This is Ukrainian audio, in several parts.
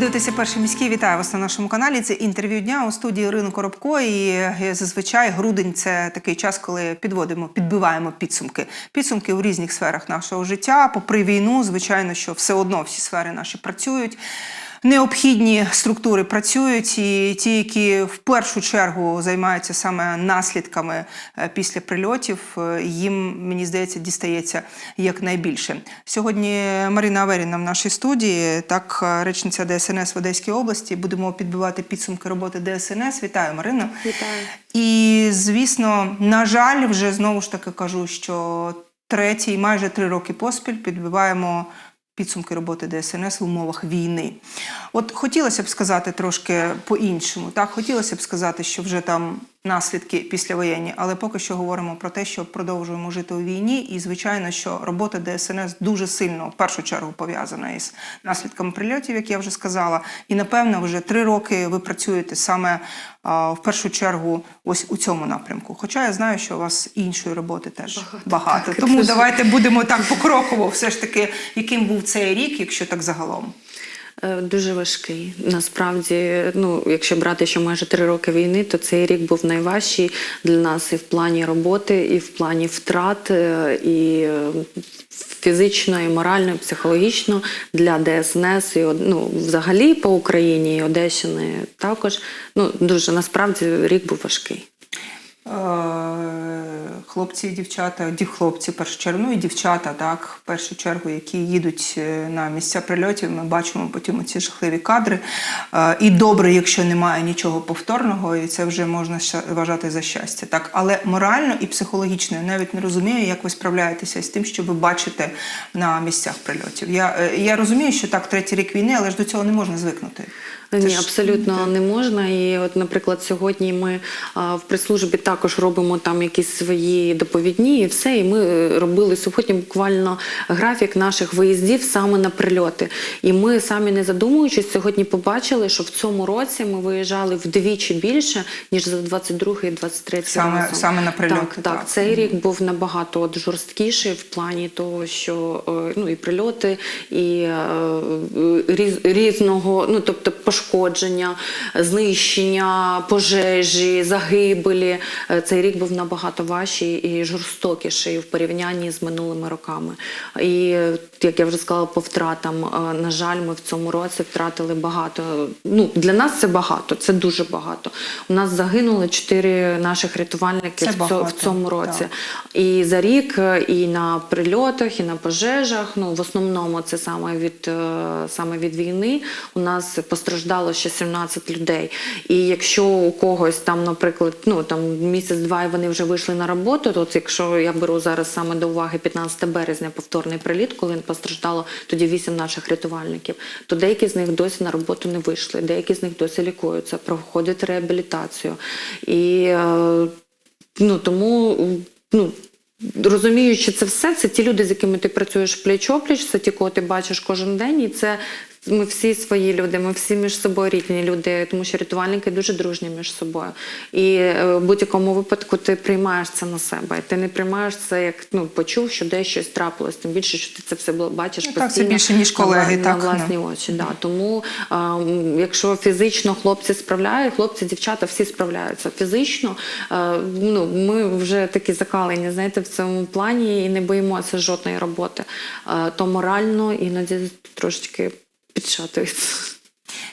дивитеся перший міський. Вітаю вас на нашому каналі. Це інтерв'ю дня у студії Ірини Коробко. І е, зазвичай грудень це такий час, коли підводимо, підбиваємо підсумки. Підсумки у різних сферах нашого життя. Попри війну, звичайно, що все одно всі сфери наші працюють. Необхідні структури працюють, і ті, які в першу чергу займаються саме наслідками е, після прильотів, е, їм мені здається дістається якнайбільше. Сьогодні Марина Аверіна в нашій студії, так е, речниця ДСНС в Одеській області. Будемо підбивати підсумки роботи ДСНС. Вітаю, Марино. Вітаю. І звісно, на жаль, вже знову ж таки кажу, що третій, майже три роки поспіль підбиваємо підсумки роботи ДСНС в умовах війни. От хотілося б сказати трошки по-іншому. Так, хотілося б сказати, що вже там наслідки післявоєнні, але поки що говоримо про те, що продовжуємо жити у війні, і звичайно, що робота ДСНС дуже сильно в першу чергу пов'язана із наслідками прильотів, як я вже сказала. І напевно, вже три роки ви працюєте саме а, в першу чергу ось у цьому напрямку. Хоча я знаю, що у вас іншої роботи теж багато. Багато, так, Тому дуже. давайте будемо так покроково, все ж таки, яким був цей рік, якщо так загалом. Е, Дуже важкий. Насправді, ну, якщо брати ще майже три роки війни, то цей рік був найважчий для нас і в плані роботи, і в плані втрат, е, і е, фізично, і морально, і психологічно для ДСНС, і ну, взагалі по Україні, і Одещини також. Ну, дуже насправді рік був важкий. Е, Хлопці і дівчата, дів хлопці, першу чергу, ну і дівчата, так, в першу чергу, які їдуть е, на місця прильотів, ми бачимо потім ці жахливі кадри. Е, І добре, якщо немає нічого повторного, і це вже можна вважати за щастя. Так, але морально і психологічно я навіть не розумію, як ви справляєтеся з тим, що ви бачите на місцях прильотів. Я, я розумію, що так, третій рік війни, але ж до цього не можна звикнути. Це Ні, абсолютно не можна. І от, наприклад, сьогодні ми а, в прес-службі також робимо там якісь свої доповідні і все. І ми е, робили сьогодні буквально графік наших виїздів саме на прильоти. І ми самі не задумуючись, сьогодні побачили, що в цьому році ми виїжджали вдвічі більше, ніж за 22 і 23 Саме- разом. саме на прильоти, Так, так. так. Цей рік був набагато от жорсткіший в плані того, що е, ну і прильоти, і е, різ, різного, ну тобто пошкодження, знищення, пожежі, загибелі. Е, Цей рік був набагато важчий і жорстокіший в порівнянні з минулими роками. І як я вже сказала, по втратам, е, на жаль, ми в цьому році втратили багато. Ну для нас це багато, це дуже багато. У нас загинули чотири наших рятувальники Це в, багато, в цьому році. так. І за рік, е, і на прильотах, і на пожежах. Ну в основному це саме від саме від війни. У нас постраждало ще 17 людей. І якщо у когось там, наприклад, ну там місяць-два і вони вже вийшли на роботу, то якщо я беру зараз саме до уваги 15 березня повторний приліт, коли постраждало тоді 8 наших рятувальників, то деякі з них досі на роботу не вийшли, деякі з них досі лікуються, проходять реабілітацію. І е, ну тому ну. Розуміючи це все, це ті люди, з якими ти працюєш пліч-опліч, це ті, кого ти бачиш кожен день, і це ми всі свої люди, ми всі між собою рідні люди, тому що рятувальники дуже дружні між собою. І е, в будь-якому випадку ти приймаєш це на себе. І ти не приймаєш це як ну почув, що десь щось трапилось. Тим більше, що ти це все бачиш Ну, так, це постійно більше, ніж колеги, на, так, на власні очі. Да. Тому а, якщо фізично хлопці справляють, хлопці, дівчата всі справляються. Фізично а, ну, ми вже такі закалені, знаєте, в цьому плані і не боїмося жодної роботи. А, то морально іноді трошечки підшатується.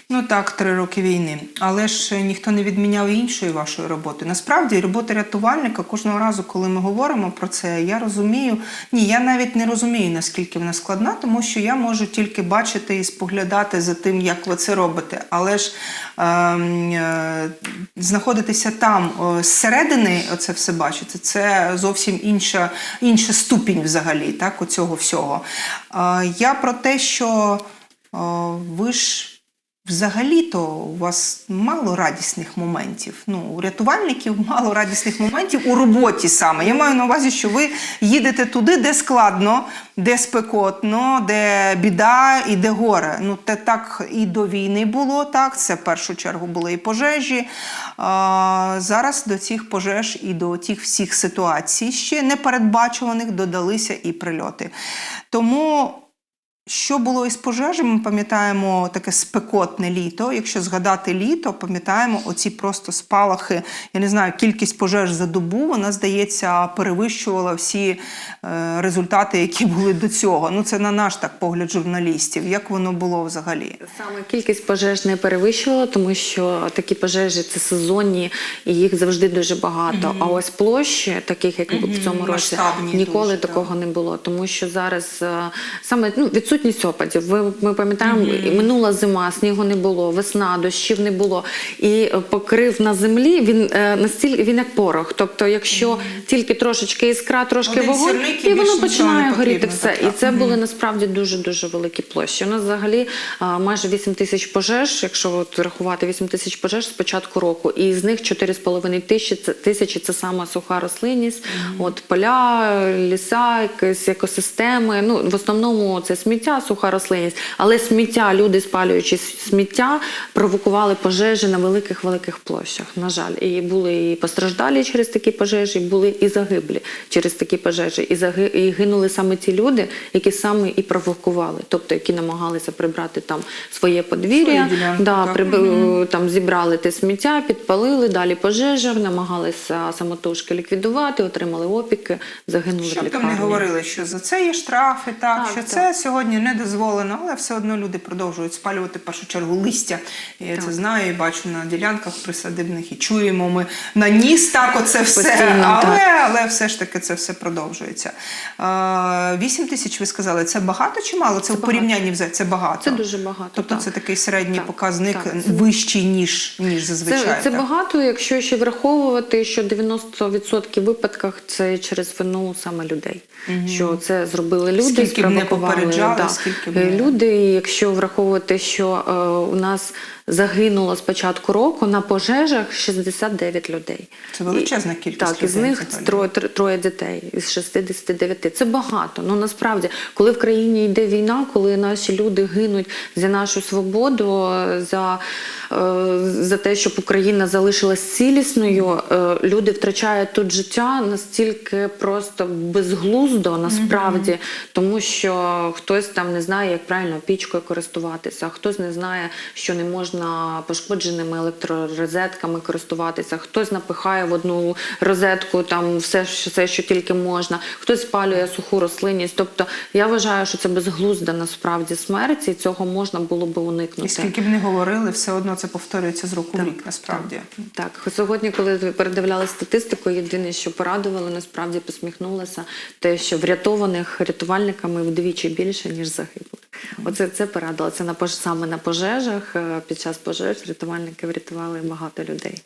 Ну так, три роки війни. Але ж ніхто не відміняв іншої вашої роботи. Насправді, робота рятувальника кожного разу, коли ми говоримо про це, я розумію. Ні, я навіть не розумію, наскільки вона складна, тому що я можу тільки бачити і споглядати за тим, як ви це робите. Але ж ем, е, знаходитися там е, зсередини, оце все бачити, це зовсім інша, інша ступінь взагалі, так, оцього всього. Е, я про те, що е, ви ж. Взагалі-то у вас мало радісних моментів. Ну, у рятувальників мало радісних моментів у роботі саме. Я маю на увазі, що ви їдете туди, де складно, де спекотно, де біда і де горе. Ну, те так і до війни було, так. Це в першу чергу були і пожежі. А, зараз до цих пожеж і до тих всіх ситуацій ще непередбачуваних додалися і прильоти. Тому Що було із пожежами? Ми пам'ятаємо таке спекотне літо. Якщо згадати літо, пам'ятаємо оці просто спалахи. Я не знаю, кількість пожеж за добу, вона, здається, перевищувала всі е, результати, які були до цього. Ну, це на наш так погляд журналістів. Як воно було взагалі? Саме кількість пожеж не перевищувала, тому що такі пожежі це сезонні і їх завжди дуже багато. А ось площі, таких як в цьому році, ніколи дуже, такого не було. Тому що зараз е, саме ну, відсутність опадів. Ви ми пам'ятаємо, і минула зима, снігу не було, весна, дощів не було. І е, покрив на землі він е, настільки він як порох. Тобто, якщо тільки трошечки іскра, трошки Один вогонь, і воно починає горіти все. так, І це були насправді дуже дуже великі площі. У нас взагалі а, майже 8 тисяч пожеж, якщо от рахувати 8 тисяч пожеж з початку року, і з них 4,5 тисячі це тисячі це сама суха рослинність, от поля, ліса, якісь екосистеми. Ну в основному це сміття, суха рослинність, але сміття, люди спалюючи сміття, провокували пожежі на великих великих площах. На жаль, і були і постраждалі через такі пожежі, були і загиблі через такі пожежі, і заги... і гинули саме ті люди, які саме і провокували, тобто які намагалися прибрати там своє подвір'я, да, так. приб- там зібрали те сміття, підпалили, далі пожежа, намагалися самотужки ліквідувати, отримали опіки, загинули Щоб там не говорили, що за це є штрафи, так, Так, що так. це сьогодні не дозволено, але все одно люди продовжують спалювати в першу чергу листя. Я це знаю і бачу на ділянках присадибних і чуємо ми на ніс так оце все. Постійно, але, так. але все ж таки це все продовжується. Е, Вісім тисяч ви сказали, це багато чи мало? Це, Це в порівнянні взагалі це багато. Це дуже багато. Тобто так. це такий середній Так, показник так, вищий, ніж, ніж зазвичай. Це, це багато, якщо ще враховувати, що 90% випадках це через вину саме людей. Що це зробили люди, Скільки б не попереджали, скільки б е, люди. Якщо враховувати, що е, у нас загинуло з початку року на пожежах 69 людей. Це величезна кількість Так, із людей них троє, троє дітей із 69. Це багато. Ну насправді, коли в країні йде війна, коли наші люди гинуть за нашу свободу, за, е, за те, щоб Україна залишилась цілісною, е, люди втрачають тут життя настільки просто безглуздо, насправді, тому що хтось там не знає, як правильно пічкою користуватися, хтось не знає, що не можна пошкодженими електророзетками користуватися, хтось напихає в одну розетку там все, що- все, що тільки можна, хтось спалює суху рослинність. Тобто я вважаю, що це безглузда насправді смерть, і цього можна було би уникнути. І скільки б не говорили, все одно це повторюється з року в рік, насправді. Так, сьогодні, коли передивляли статистику, єдине, що порадувало, насправді посміхнулася, те, що врятованих рятувальниками вдвічі більше, ніж загиблих. Оце це порадило. Це на саме на пожежах. е, Під час пожеж рятувальники врятували багато людей.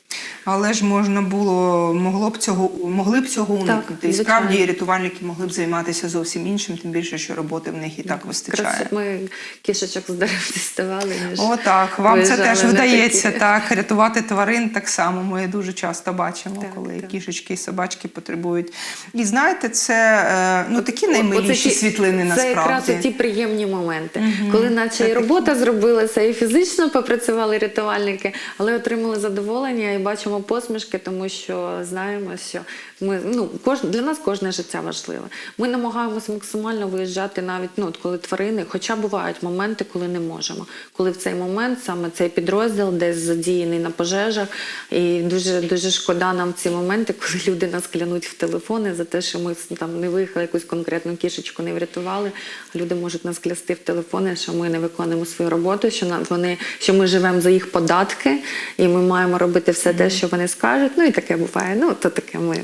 Але ж можна було, могло б цього, могли б цього уникнути. і справді рятувальники могли б займатися зовсім іншим, тим більше, що роботи в них і так вистачає. Краще ми кішечок з дерев діставали, ніж О, так, вам це теж вдається, так. Рятувати тварин так само. Ми дуже часто бачимо, Так, коли так. кішечки і собачки потребують. І знаєте, це е, ну такі наймиліші світлини Це насправді. якраз ті приємні моменти, коли наче Це і робота зробилася, і фізично попрацювали рятувальники, але отримали задоволення і бачимо посмішки, тому що знаємо, що ми ну кож для нас кожне життя важливе. Ми намагаємося максимально виїжджати навіть ну от коли тварини, хоча бувають моменти, коли не можемо. Коли в цей момент саме цей підрозділ десь задіяний на пожежах, і дуже дуже шкода нам ці моменти, коли люди нас клянуть в телефони за те, що ми там не виїхали якусь конкретну кішечку, не врятували. Люди можуть нас клясти в телефони, що ми не виконуємо свою роботу, що вони що ми живемо за їх податки, і ми маємо робити все те, що вони скажуть. Ну і таке буває. Ну то таке ми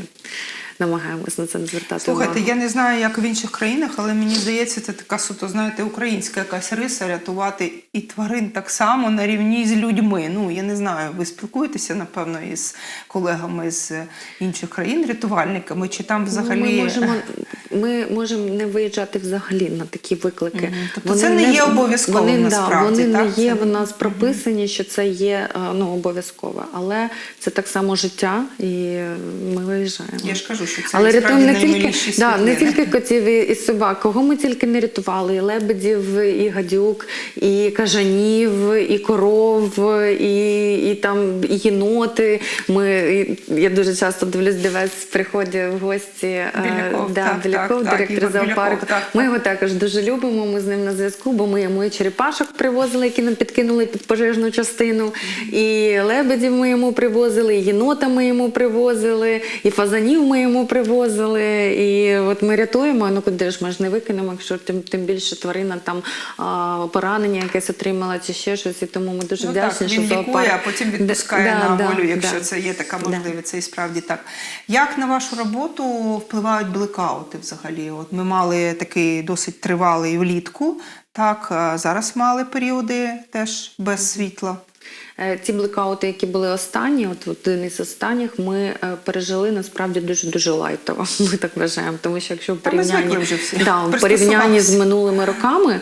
намагаємось на це не звертати Слухайте, увагу. я не знаю, як в інших країнах, але мені здається, це така суто, знаєте, українська якась риса рятувати і тварин так само на рівні з людьми. Ну я не знаю, ви спілкуєтеся напевно із колегами з інших країн, рятувальниками, чи там взагалі Ми можемо, ми можемо не виїжджати взагалі на такі виклики. Мгм. Тобто це не є обов'язково вони, насправді, да, вони так? не є в нас прописані, що це є е, ну, обов'язкове. Але це так само життя, і ми виїжджаємо. Я ж кажу, що це Але рятуємо не тільки, да, не тільки котів і, собак, кого ми тільки не рятували: і лебедів, і гадюк, і кажанів, і коров, і, і там і єноти. Ми, я дуже часто дивлюсь, дивись, приходять в гості е, Біляков, да, так, біля Біляков, так, директор Біляков, зоопарку. так, Ми так. його також дуже любимо. Ми з ним на зв'язку, бо ми йому і черепашок привозили, які нам підкинули під пожежну частину. І лебедів ми йому привозили, і єнота ми йому привозили, і фазанів ми йому привозили. І от ми рятуємо. Ну куди ж ми ж не викинемо, якщо тим, тим більше тварина там а, поранення якесь отримала чи ще щось. І тому ми дуже Ну вдячні, так, що він зоопарк... лікує, а потім відпускає Да, на да, волю, якщо да. це є така Да. можливість. Це і справді так. Як на вашу роботу впливають блекаути взагалі? От ми мали такий досить тривалий влітку. Так, зараз мали періоди теж без світла. Е, Ці блекаути, які були останні, от один із останніх, ми е, пережили насправді дуже дуже лайтово. Ми так вважаємо. Тому що якщо в порівнянні, да, в порівнянні з минулими роками,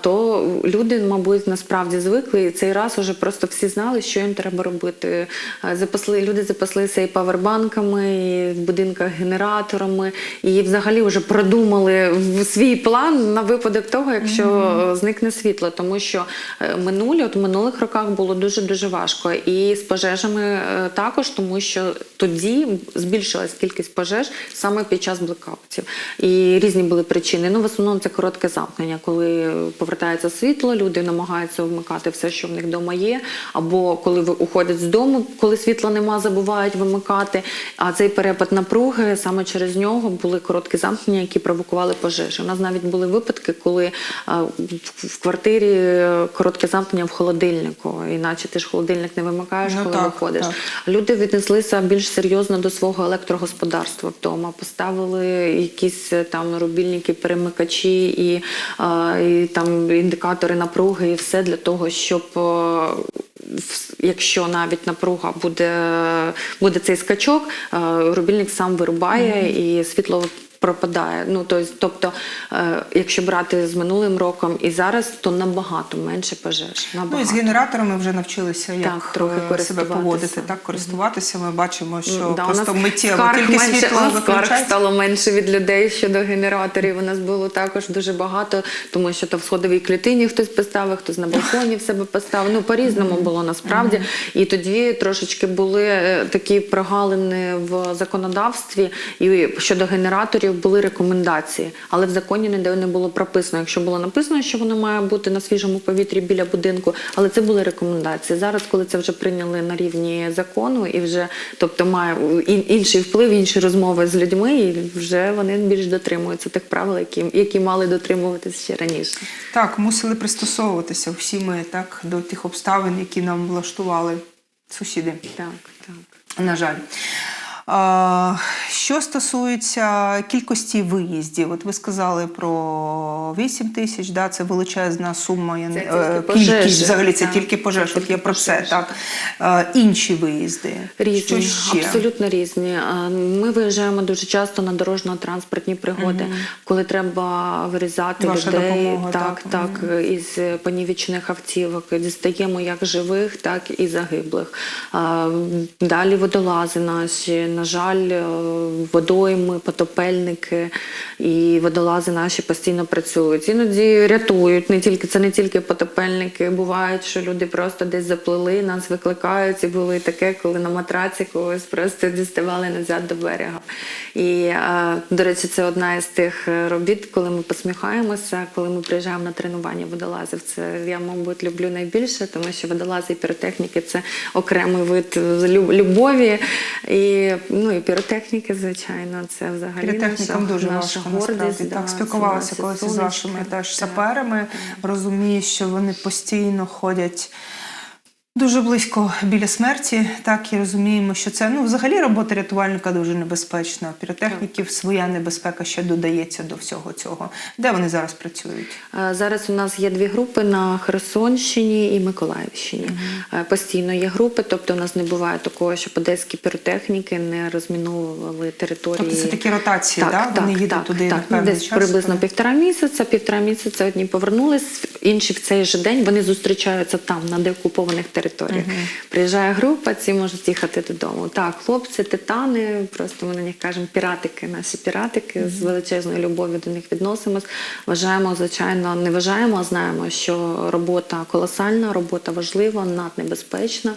то люди, мабуть, насправді звикли. І цей раз уже просто всі знали, що їм треба робити. Е, Запасли люди запаслися і павербанками, і в будинках генераторами, і взагалі вже продумали свій план на випадок того, якщо е, зникне світло. Тому що минулі, от в минулих роках було дуже дуже важко. І з пожежами е, також, тому що тоді збільшилась кількість пожеж саме під час блекаутів. І різні були причини. Ну, в основному це коротке замкнення, коли повертається світло, люди намагаються вмикати все, що в них вдома є, або коли уходять з дому, коли світла нема, забувають вимикати. А цей перепад напруги саме через нього були короткі замкнення, які провокували пожежі. У нас навіть були випадки, коли в- в квартирі е, коротке замкнення в холодильнику, іначе ти ж холодильник не вимикаєш, Ну коли так, виходиш. так. Люди віднеслися більш серйозно до свого електрогосподарства вдома, поставили якісь е, там рубільники, перемикачі і, і там індикатори напруги, і все для того, щоб. Якщо навіть напруга буде, буде цей скачок, е, рубільник сам вирубає і світло пропадає. Ну то тобто, е, якщо брати з минулим роком і зараз, то набагато менше пожеж. Ну і з генераторами вже навчилися, як Так, трохи е, себе поводити, так користуватися. Ми бачимо, що да, просто миттєво тільки менше, світло скарг стало менше від людей щодо генераторів. У нас було також дуже багато, тому що то в сходовій клітині хтось поставив, хтось на балконі в себе поставив. Ну по-різному було насправді. І тоді трошечки були е, такі прогалини в законодавстві. І щодо генераторів були рекомендації, але в законі ніде не було прописано. Якщо було написано, що воно має бути на свіжому повітрі біля будинку, але це були рекомендації. Зараз, коли це вже прийняли на рівні закону, і вже тобто має інший вплив, інші розмови з людьми, і вже вони більш дотримуються тих правил, які, які мали дотримуватися ще раніше. Так, мусили пристосовуватися всі ми так до тих обставин, які нам влаштували сусіди. Так, так. На жаль. Що стосується кількості виїздів, от ви сказали про 8 тисяч, да, це величезна сума. Це е, кількість взагалі це так. тільки пожеж. От я про це так. Інші виїзди. Різні, Що ще? абсолютно різні. Ми виїжджаємо дуже часто на дорожньо-транспортні пригоди, коли треба вирізати Ваша людей. допомога, так, так. так, із понівечених автівок. Дістаємо як живих, так і загиблих. Далі водолази наші, на жаль, е, водойми, потопельники і водолази наші постійно працюють. Іноді рятують. Не тільки це не тільки потопельники. Бувають, що люди просто десь заплили, нас викликають. І було і таке, коли на матраці когось просто діставали назад до берега. І е, до речі, це одна із тих е, робіт, коли ми посміхаємося, коли ми приїжджаємо на тренування водолазів. Це я, мабуть, люблю найбільше, тому що водолази і піротехніки це окремий вид любові. І, ну, і піротехніки, звичайно, це взагалі Піротехнікам наша, дуже наша важко гордість. насправді. да, так, спілкувалася колись із вашими теж саперами. Розумію, що вони постійно ходять. Дуже близько біля смерті, так і розуміємо, що це ну взагалі робота рятувальника дуже небезпечна. Піротехніків своя небезпека ще додається до всього цього. Де вони зараз працюють? Е, Зараз у нас є дві групи на Херсонщині і Миколаївщині. Е, Постійно є групи, тобто у нас не буває такого, щоб одеські піротехніки не розміновували території. Тобто це такі ротації, да? Вони їдуть туди так. Ну, певний десь час, приблизно коли- півтора місяця. Півтора місяця одні повернулись, інші в цей же день вони зустрічаються там, на деокупованих територіях. Приїжджає група, ці можуть їхати додому. Так, хлопці, титани, просто ми на них кажемо піратики, наші піратики з величезною любов'ю до них відносимось. Вважаємо, звичайно, не вважаємо, а знаємо, що робота колосальна, робота важлива, наднебезпечна.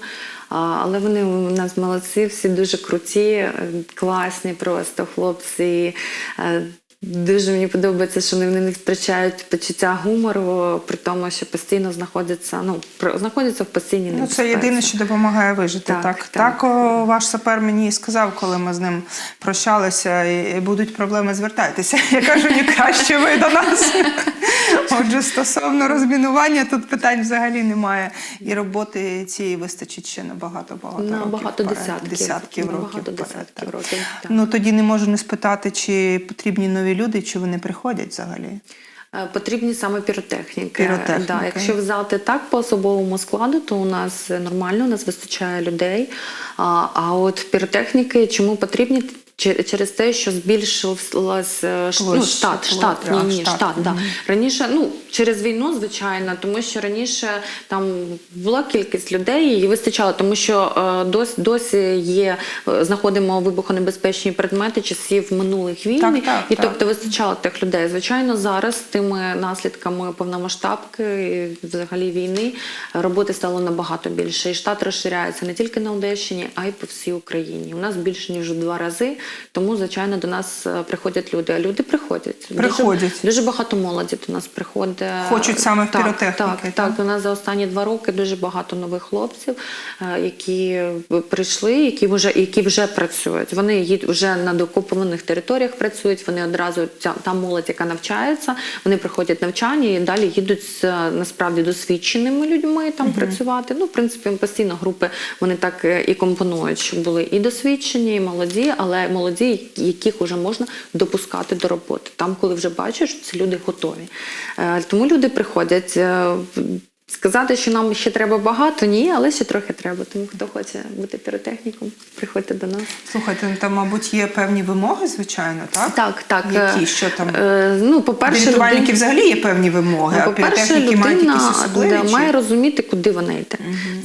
Але вони у нас молодці, всі дуже круті, е, класні, просто хлопці. Дуже мені подобається, що вони не втрачають почуття гумору, при тому, що постійно знаходяться, ну, знаходяться в постійній Ну, це єдине, що допомагає вижити. Так, Так, так. так. о, ваш сапер мені сказав, коли ми з ним прощалися, і будуть проблеми, звертайтеся. Я кажу, ні краще ви до нас. Отже, стосовно розмінування, тут питань взагалі немає. І роботи цієї вистачить ще на багато багато На років. багато вперед. десятків, десятків на років. багато вперед, десятків так. років, так. Ну тоді не можу не спитати, чи потрібні нові люди, чи вони приходять взагалі. Е, Потрібні саме піротехніки. Піротехніки. Да, якщо взяти так по особовому складу, то у нас нормально, у нас вистачає людей. А, а от піротехніки чому потрібні? Чер- Через те, що збільшилась е, ну, штат, штат, ні, ні, штат, штат, да. Раніше, ну через війну, звичайно, тому що раніше там була кількість людей, і вистачало, тому що е, досі, досі є, е, знаходимо вибухонебезпечні предмети часів минулих війн, Так, так, і так. тобто вистачало тих людей. Звичайно, зараз з тими наслідками повномасштабки і взагалі війни роботи стало набагато більше. І штат розширяється не тільки на Одещині, а й по всій Україні. У нас більше ніж у два рази. Тому, звичайно, до нас е, приходять люди. А люди приходять. Приходять. Дуже, дуже багато молоді до нас приходить. Хочуть саме в так, піротехніки, Так, так? так, до нас за останні два роки дуже багато нових хлопців, е, які прийшли, які вже які вже працюють. Вони вже на докупованих територіях працюють. Вони одразу та молодь, яка навчається, вони приходять навчання і далі їдуть з е, насправді досвідченими людьми там працювати. Ну, в принципі, постійно групи вони так і компонують, що були і досвідчені, і молоді, але молоді, яких вже можна допускати до роботи. Там, коли вже бачиш, ці люди готові. Е, Тому люди приходять. Сказати, що нам ще треба багато, ні, але ще трохи треба. Тому хто хоче бути піротехніком, приходьте до нас. Слухайте, ну, там, мабуть, є певні вимоги, звичайно, так? Так, так. Які е, що там? Е, ну, по-перше, рятувальників людина- взагалі є певні вимоги, Ну, а піротехніки мають якісь особливі. має розуміти, куди вона йде.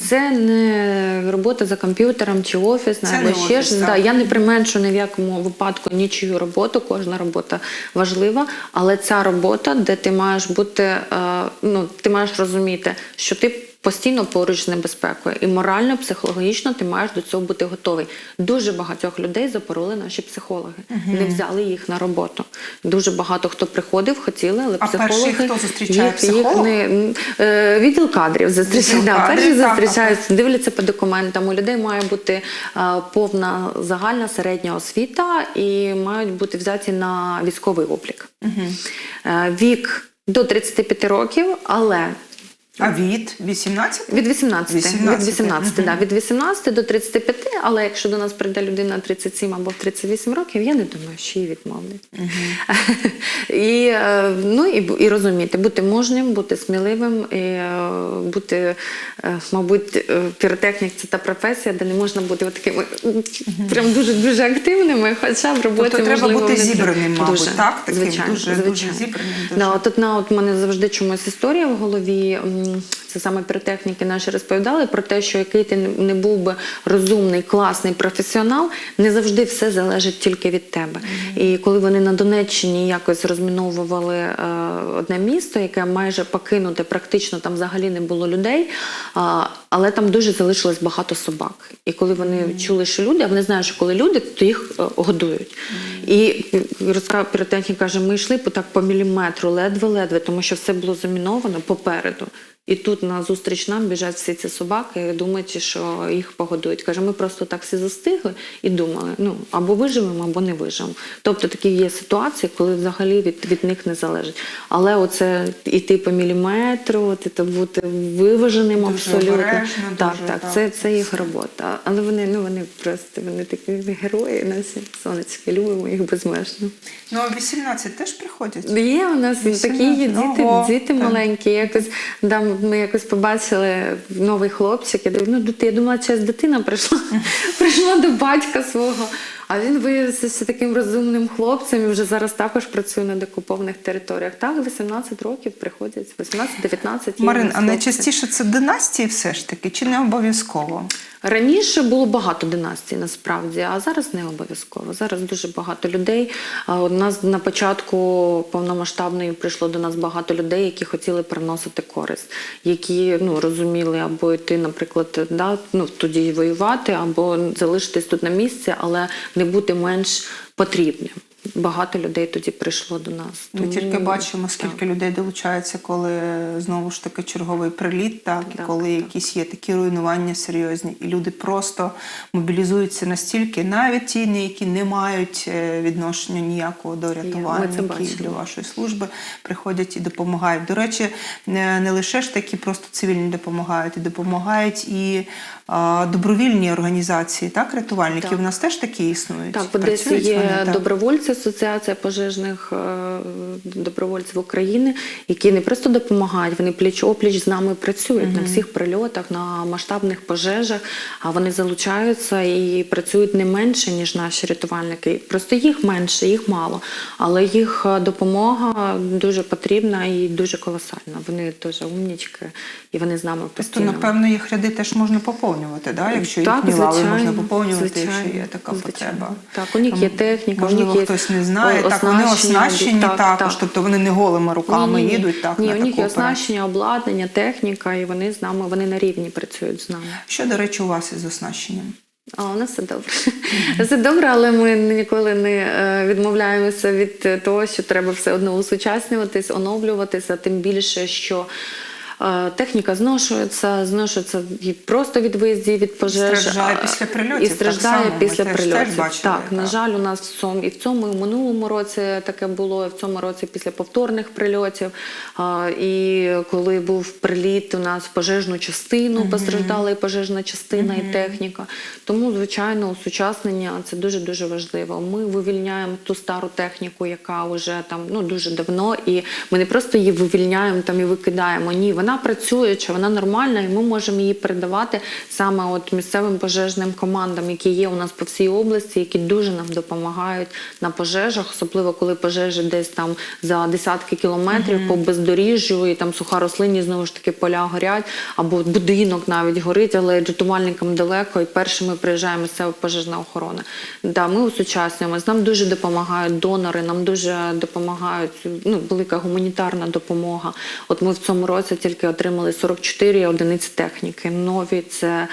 Це не робота за комп'ютером чи офісна, Це або не ще офіс, ж. так. Да, я не применшу ні в якому випадку нічию роботу. Кожна робота важлива, але ця робота, де ти маєш бути, е, ну ти маєш розуміти, що ти. Постійно поруч з небезпекою, і морально, психологічно ти маєш до цього бути готовий. Дуже багатьох людей запороли наші психологи, не взяли їх на роботу. Дуже багато хто приходив, хотіли, але А психологи перший, хто зустрічає їх, психолог? не е, відділ кадрів зустрічає. Да, перші зустрічають, дивляться по документам. У людей має бути е, повна загальна середня освіта і мають бути взяті на військовий облік. Е, Вік до 35 років, але А від 18? від 18, 18, від 18, мгм. да, від 18 до 35, але якщо до нас прийде людина 37 або в 38 років, я не думаю, що її відмовлять. і, е, ну, і, і розуміти, бути мужнім, бути сміливим, і, е, бути, е, мабуть, піротехнік це та професія, де не можна бути такими прям дуже-дуже активними, хоча в роботі Тобто треба бути зібраним, мабуть, дуже, так? Таким звичайно, дуже- дуже зібраним, дуже. Да, от от в мене завжди чомусь історія в голові. Це саме піротехніки наші розповідали про те, що який ти не був би розумний, класний професіонал, не завжди все залежить тільки від тебе. І коли вони на Донеччині якось розміновували е, одне місто, яке майже покинуте, практично там взагалі не було людей, а, але там дуже залишилось багато собак. І коли вони чули, що люди, а вони знають, що коли люди, то їх е, годують. І розказав піротехнік каже, ми йшли по так по міліметру, ледве-ледве, тому що все було заміновано попереду. І тут на зустріч нам біжать всі ці собаки, думаючи, що їх погодують. Каже, ми просто так всі застигли і думали: ну або виживемо, або не виживемо. Тобто такі є ситуації, коли взагалі від, від них не залежить. Але оце іти по міліметру, ти бути виваженим Дуже абсолютно. обережно, так, дуже, так, так. це, це їх робота. Але вони, ну вони просто вони такі герої, наші сонечки, любимо їх безмежно. Ну, а 18 теж приходять? Є у нас такі є діти, Ого, діти так. маленькі. Якось да, ми якось побачили новий хлопчик. Я думаю, ну я думала, що дитина прийшла, прийшла до батька свого. А він виявився таким розумним хлопцем і вже зараз також працює на декупованих територіях. Так, 18 років приходять, 18-19 Марин, а найчастіше це династії все ж таки, чи не обов'язково? Раніше було багато династій насправді, а зараз не обов'язково. Зараз дуже багато людей. У нас на початку повномасштабної прийшло до нас багато людей, які хотіли приносити користь, які ну розуміли або йти, наприклад, да, ну тоді воювати, або залишитись тут на місці, але не бути менш потрібним. Багато людей тоді прийшло до нас. Ми Тому- тільки бачимо, скільки людей долучається, коли знову ж таки черговий приліт, так, і коли так. якісь є такі руйнування серйозні, і люди просто мобілізуються настільки, навіть ті, які не мають е, відношення ніякого до бачимо. для вашої служби приходять і допомагають. До речі, не, не лише ж такі просто цивільні допомагають, і допомагають і а, добровільні організації, так, рятувальників. Так. У нас теж такі існують. Так, в Одесі є вони, так? добровольці, асоціація пожежних е, добровольців України, які не просто допомагають, вони пліч опліч з нами працюють на всіх прильотах, на масштабних пожежах. А вони залучаються і працюють не менше ніж наші рятувальники. Просто їх менше, їх мало, але їх е, допомога дуже потрібна і дуже колосальна. Вони дуже умнічки, і вони з нами Тобто, напевно, їх ряди теж можна поповнювати, да? якщо їхні лави можна поповнювати, якщо є така звичайно. потреба. Так, у них є техніка, Можливо, у них є хтось не знає. Так, вони оснащені так, також, так. тобто вони не голими руками Ні-ні-ні. їдуть так, Ні, на у них є оснащення, обладнання, техніка, і вони з нами, вони на рівні працюють з нами. Що, до речі, у вас із оснащенням? А у нас все добре. Все добре, але ми ніколи не е, відмовляємося від того, що треба все одно усучаснюватись, оновлюватися, тим більше, що. Техніка зношується, зношується і просто від виїздів від пожеж. Страждає після прильотів, І так страждає само, після теж прильотів. бачили, так, на жаль, у нас в цьому і в цьому, і в минулому році таке було, і в цьому році після повторних прильотів. І коли був приліт у нас в пожежну частину, постраждала і пожежна частина, і техніка. Тому, звичайно, усучаснення це дуже дуже важливо. Ми вивільняємо ту стару техніку, яка вже там ну дуже давно, і ми не просто її вивільняємо там і викидаємо. Ні, вона працює, чи вона нормальна, і ми можемо її передавати саме от місцевим пожежним командам, які є у нас по всій області, які дуже нам допомагають на пожежах, особливо коли пожежі десь там за десятки кілометрів по бездоріжжю, і там суха рослинність, знову ж таки поля горять, або будинок навіть горить, але рятувальникам далеко, і першими приїжджає місцева пожежна охорона. Да, ми усучаснюємось. Нам дуже допомагають донори, нам дуже допомагають ну, велика гуманітарна допомога. От ми в цьому році тільки отримали 44 одиниці техніки. Нові це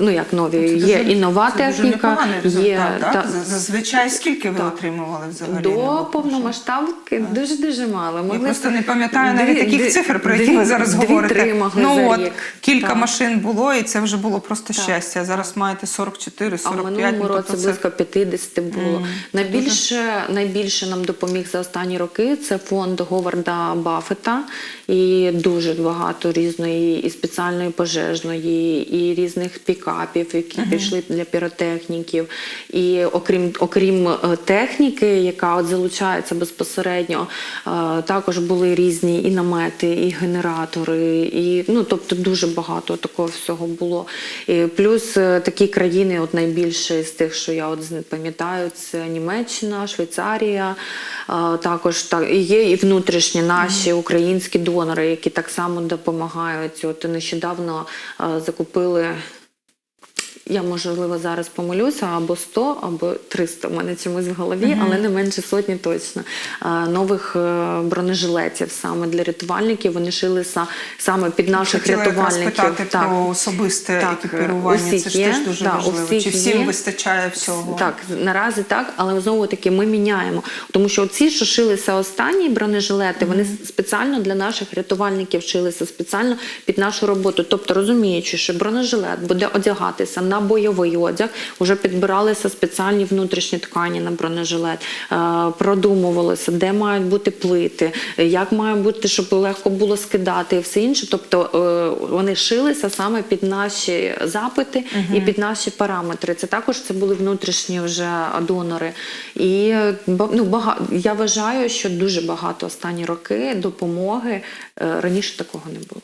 ну як нові, Це є дуже- і нова це техніка, непоганий є результат, так? та- За- Зазвичай скільки ви Так. отримували взагалі? до повномасштабки дуже дуже мало. Я просто не пам'ятаю навіть Дві- таких дві- цифр, про які дві- ви зараз дві-три говорите. могли ну за от рік. кілька Так. машин було, і це вже було просто Так. щастя. А зараз маєте 44, А в 45. минулому ну, році це- близько 50 було. найбільше, найбільше нам допоміг за останні роки це фонд Говарда Баффета. І дуже багато різної і спеціальної пожежної, і різних пікапів, які пішли для піротехніків. І окрім, окрім е, техніки, яка от залучається безпосередньо, е, також були різні і намети, і генератори, і ну тобто дуже багато такого всього було. І плюс е, такі країни, от найбільше з тих, що я от пам'ятаю, це Німеччина, Швейцарія. Також так і є і внутрішні наші українські донори, які так само допомагають. От нещодавно е, закупили. Я можливо зараз помилюся або 100, або 300 в мене чомусь в голові, але не менше сотні точно. Нових е, бронежилетів саме для рятувальників. Вони шилися саме під наших Хотіла якраз рятувальників. питати про особисте Так, екіпірування. усіх Це ж теж дуже да, важливо. Чи всім є. вистачає всього? Так, наразі так, але знову таки ми міняємо. Тому що ці, що шилися останні бронежилети, вони спеціально для наших рятувальників шилися спеціально під нашу роботу. Тобто, розуміючи, що бронежилет буде одягатися на бойовий одяг, вже підбиралися спеціальні внутрішні ткані на бронежилет, е, продумувалося, де мають бути плити, як має бути, щоб легко було скидати і все інше. Тобто е, вони шилися саме під наші запити і під наші параметри. Це також це були внутрішні вже донори. І ну, бага... я вважаю, що дуже багато останні роки допомоги е, раніше такого не було.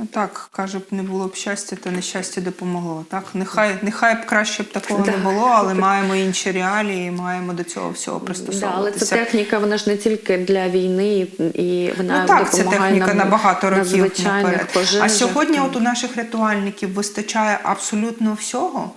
Ну так, каже б, не було б щастя, то нещастя допомогло. Так, нехай, нехай б краще б такого не було, але маємо інші реалії, маємо до цього всього Да, але пристосовуватися. ця техніка, вона ж не тільки для війни, і вона Ну так, ця техніка нам на багато років наперед. пожежах. А сьогодні, от у наших рятувальників вистачає абсолютно всього.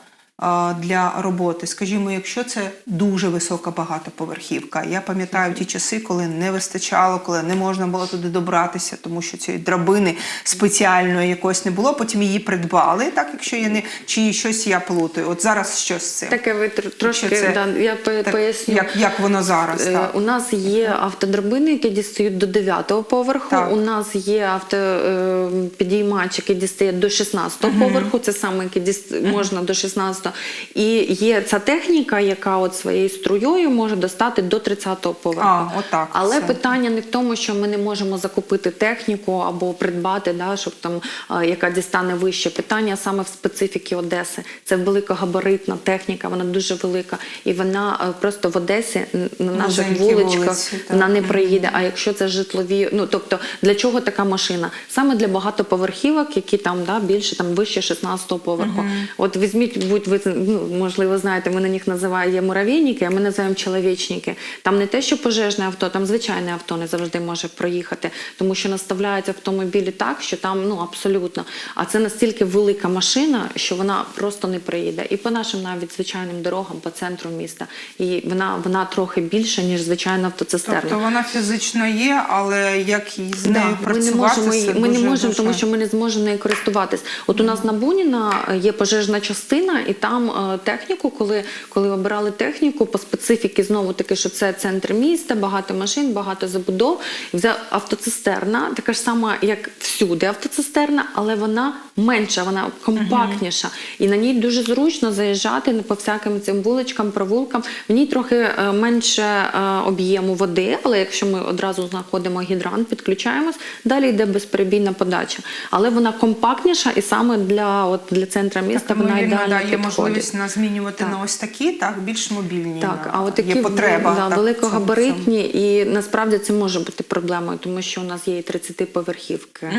Для роботи. Скажімо, якщо це дуже висока багатоповерхівка. Я пам'ятаю ті часи, коли не вистачало, коли не можна було туди добратися, тому що цієї драбини спеціальної якось не було. Потім її придбали, так якщо я не чи щось я плутаю. От зараз що з цим? Таке ви трошки це- да, я по- Так, поясню. Як, як воно зараз? Е, Так. У нас є автодрабини, які дістають до 9-го поверху. Так. У нас є автопідіймач, який дістає до 16-го поверху. Це саме який діст... можна до 16-го. І є ця техніка, яка от своєю струєю може достати до 30-го поверху. А, отак Але це. питання не в тому, що ми не можемо закупити техніку або придбати, да, щоб там яка дістане вище. Питання саме в специфіки Одеси. Це великогабаритна техніка, вона дуже велика, і вона а, просто в Одесі на наших вуличках вулиці, вона не приїде. А якщо це житлові, ну тобто для чого така машина? Саме для багатоповерхівок, які там да, більше там вище 16-го поверху. От візьміть, будь ви ну, можливо знаєте, ми на них називаємо муравейники, а ми називаємо чоловічники. Там не те, що пожежне авто, там звичайне авто не завжди може проїхати, тому що наставляють автомобілі так, що там ну абсолютно. А це настільки велика машина, що вона просто не приїде. І по нашим навіть звичайним дорогам, по центру міста. І вона, вона трохи більша, ніж звичайна автоцистерна. Тобто вона фізично є, але як її з нею Да, ми не можемо це її, ми не можемо, дуже... тому що ми не зможемо нею користуватись. От у нас на Буніна є пожежна частина, і там е, техніку, коли, коли обирали техніку по специфіки, знову таки, що це центр міста, багато машин, багато забудов. Взяв автоцистерна, така ж сама, як всюди автоцистерна, але вона менша, вона компактніша. І на ній дуже зручно заїжджати по всяким цим вуличкам, провулкам. В ній трохи е, менше е, об'єму води, але якщо ми одразу знаходимо гідрант, підключаємось, далі йде безперебійна подача. Але вона компактніша і саме для, от, для центра міста Так, вона ймовірно, ідеально підходить. Можливість на змінювати Так. на ось такі, так, більш мобільні. Так, на- а от такі є потреба. да, так, великогабаритні, і насправді це може бути проблемою, тому що у нас є і 30-поверхівки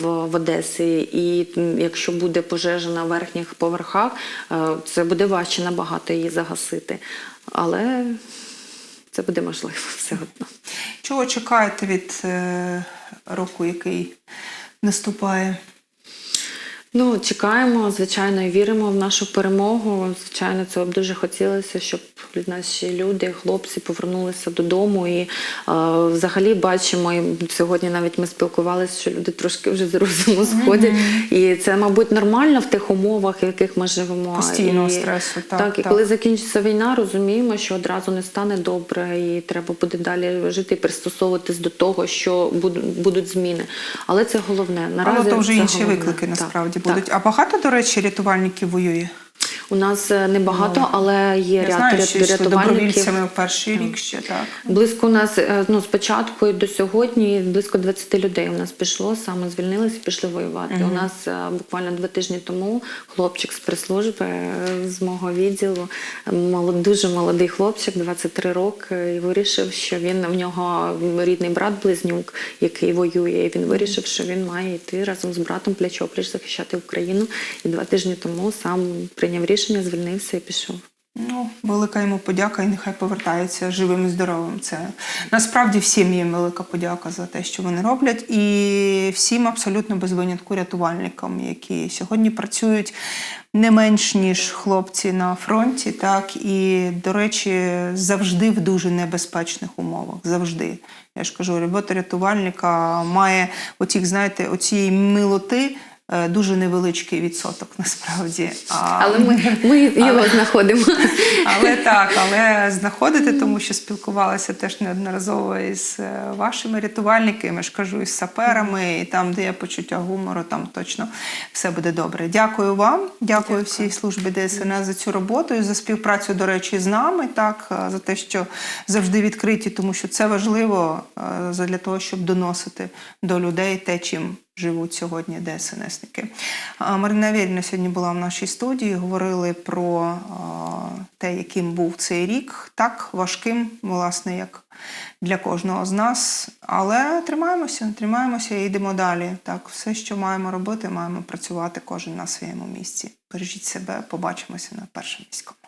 в, в Одесі, і якщо буде пожежа на верхніх поверхах, е, це буде важче набагато її загасити. Але це буде можливо все одно. Чого чекаєте від е, року, який наступає? Ну, чекаємо, звичайно, і віримо в нашу перемогу. Звичайно, це б дуже хотілося, щоб наші люди, хлопці повернулися додому. І е, взагалі бачимо, і сьогодні навіть ми спілкувалися, що люди трошки вже з розуму сходять. І це, мабуть, нормально в тих умовах, в яких ми живемо. Постійного і, стресу, так, Так, і так. коли закінчиться війна, розуміємо, що одразу не стане добре, і треба буде далі жити і пристосовуватись до того, що будуть, зміни. Але це головне. Наразі Але то вже інші головне. виклики Так, насправді так. А багато, до речі, рятувальників воює? У нас е, небагато, але є Я ряд знаю, ряд що рятувальників. добровільцями в перший рік ще, так. Близько у нас е, ну, спочатку і до сьогодні близько 20 людей у нас пішло, саме звільнилися і пішли воювати. У нас е, буквально два тижні тому хлопчик з прес-служби з мого відділу, молод- дуже молодий хлопчик, 23 роки, і вирішив, що він в нього рідний брат близнюк, який воює. І він вирішив, що він має йти разом з братом плечо-пліч захищати Україну. І два тижні тому сам прийняв рішення, звільнився і пішов. Ну, велика йому подяка і нехай повертається живим і здоровим. Це насправді всім їм велика подяка за те, що вони роблять, і всім абсолютно без винятку рятувальникам, які сьогодні працюють не менш ніж хлопці на фронті, так і, до речі, завжди в дуже небезпечних умовах. Завжди. Я ж кажу, робота рятувальника має отік, знаєте, оцієї милоти. Е, Дуже невеличкий відсоток насправді. А... Але ми, ми його знаходимо. Але так, але знаходити, тому що спілкувалася теж неодноразово із е, вашими рятувальниками, я ж кажу, із саперами, і там, де є почуття гумору, там точно все буде добре. Дякую вам, дякую, всій службі ДСНС за цю роботу і за співпрацю, до речі, з нами, так, е, за те, що завжди відкриті, тому що це важливо для того, щоб доносити до людей те, чим живуть сьогодні ДСНСники. Марина Вєріна сьогодні була в нашій студії. Говорили про те, яким був цей рік, так важким, власне, як для кожного з нас. Але тримаємося, тримаємося і йдемо далі. Так, все, що маємо робити, маємо працювати кожен на своєму місці. Бережіть себе, побачимося на першому міському.